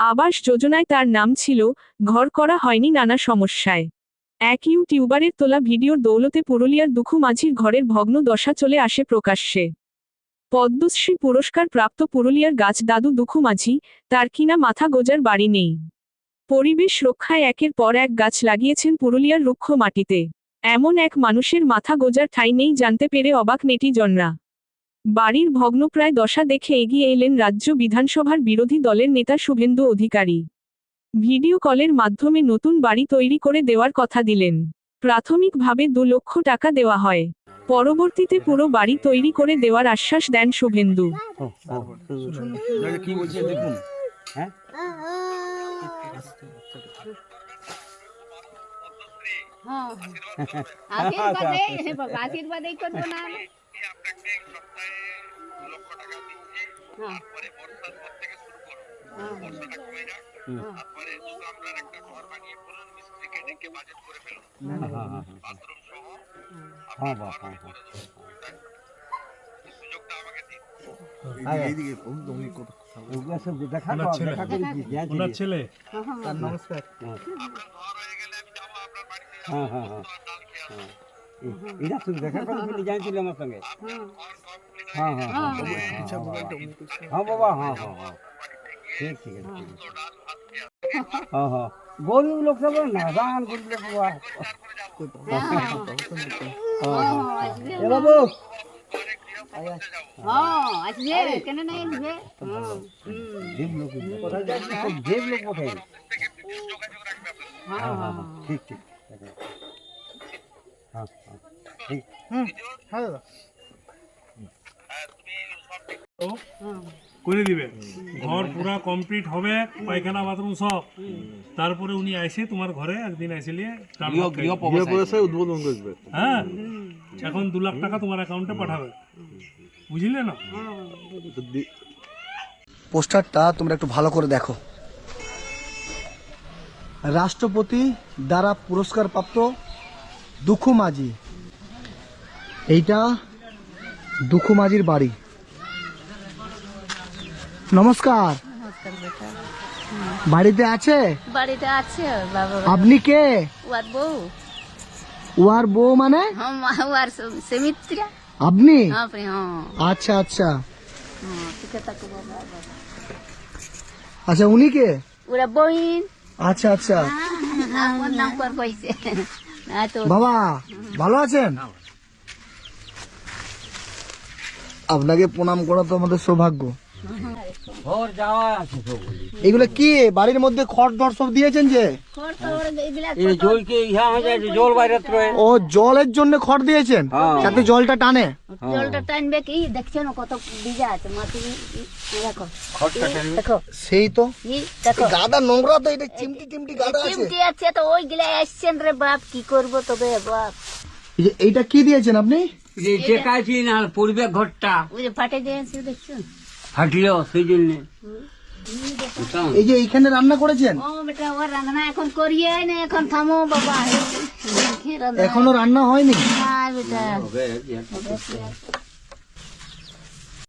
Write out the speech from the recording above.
আবাস যোজনায় তার নাম ছিল, ঘর করা হয়নি নানা সমস্যায়। এক ইউটিউবারের তোলা ভিডিওর দৌলতে পুরুলিয়ার দুখু মাঝির ঘরের ভগ্ন দশা চলে আসে প্রকাশ্যে। পদ্মশ্রী পুরস্কার প্রাপ্ত পুরুলিয়ার গাছ দাদু দুখু মাঝি তার কিনা মাথা গোজার বাড়ি নেই। পরিবেশ রক্ষায় একের পর এক গাছ লাগিয়েছেন পুরুলিয়ার রুক্ষ মাটিতে। এমন এক মানুষের মাথা গোজার ঠাঁই নেই জানতে পেরে অবাক নেটিজনরা। বাড়ির ভগ্নপ্রায় দশা দেখে এগিয়ে এলেন রাজ্য বিধানসভার বিরোধী দলের নেতা শুভেন্দু অধিকারী। ভিডিও কলের মাধ্যমে নতুন বাড়ি তৈরি করে দেওয়ার কথা দিলেন। প্রাথমিকভাবে দু লক্ষ টাকা দেওয়া হয়। পরবর্তীতে পুরো বাড়ি তৈরি করে দেওয়ার আশ্বাস দেন শুভেন্দু। কি বলছে দেখুন হ্যাঁ। হ্যাঁ আশীর্বাদে বাবা আশীর্বাদেই করব না হলে। হ্যাঁ। বাহ হ্যাঁ হ্যাঁ। এইদিকে তুমি কত ওগুলো সব দেখা ওনার কর, ছেলে। দেখা করে ওনার। ছেলে। তার নমস্কার। হ্যাঁ। হ্যাঁ হ্যাঁ হ্যাঁ। এ- এরা শুধু দেখা করেছিল জানছিল আমার সঙ্গে হ্যাঁ হ্যাঁ হ্যাঁ হ্যাঁ বাবা। হ্যাঁ হ্যাঁ হ্যাঁ ঠিক ঠিক আছে ঠিক আছে। হ্যাঁ হ্যাঁ। গরিব লোক সব নাদান গরিব লোক বাবা। হ্যাঁ। হ্যাঁ এ বাবু। হ্যাঁ হ্যাঁ হ্যাঁ হ্যাঁ। হ্যাঁ হ্যাঁ ঠিক ঠিক। হ্যাঁ হ্যাঁ। ঠিক করে দিবে। ঘর পুরা কমপ্লিট হবে পায়খানা বাথরুম সব। তারপরে উনি আইসে তোমার ঘরে একদিন। উদ্বোধন করবে। হ্যাঁ এখন দু লাখ টাকা তোমার অ্যাকাউন্টে পাঠাবে। বুঝলে না? পোস্টারটা তোমরা একটু ভালো করে দেখো। রাষ্ট্রপতি দ্বারা পুরস্কার প্রাপ্ত দুঃখু মাঝি এইটা দুঃখু মাঝির বাড়ি। নমস্কার। বাড়িতে আছে? বাড়িতে আছে বাবা আপনি কে? ওয়ার বউ। ওয়ার বউ মানে? হ্যাঁ ওয়ার সেমিত্রা আপনি? হ্যাঁ হ্যাঁ। আচ্ছা আচ্ছা। আচ্ছা উনি কে? ওরা বইন। আচ্ছা আচ্ছা। আমার নাম কর কইছে বাবা ভালো আছেন? আপনাকে প্রণাম করা তো আমাদের সৌভাগ্য। ঘর যাওয়া আছে এগুলো কি? বাড়ির মধ্যে খড় ধর সব দিয়েছেন যে? হয়ে ও জলের জন্য খড় দিয়েছেন? হ্যাঁ। যাতে জলটা টানে? জলটা টানবে কি? দেখছ না কত ভিজা আছে। মাটি দেখো। সেই তো। গাদা নোংরা তো এটা চিমটি চিমটি গাদা আছে। চিমটি আছে তো ওই গিলা আসছেন রে বাপ কি করব তবে বাপ। এইটা কি দিয়েছেন আপনি? যে টেকাইছি না পরিবেশ ঘরটা। ওই যে ফাটে দিয়েছে দেখছ ফাটিও সেই জন্য। এই যে এইখানে রান্না করেছেন? ও বেটা ও রান্না এখন করিয়ে না এখন থামো বাবা। এখনও রান্না হয়নি? না বেটা। হবে।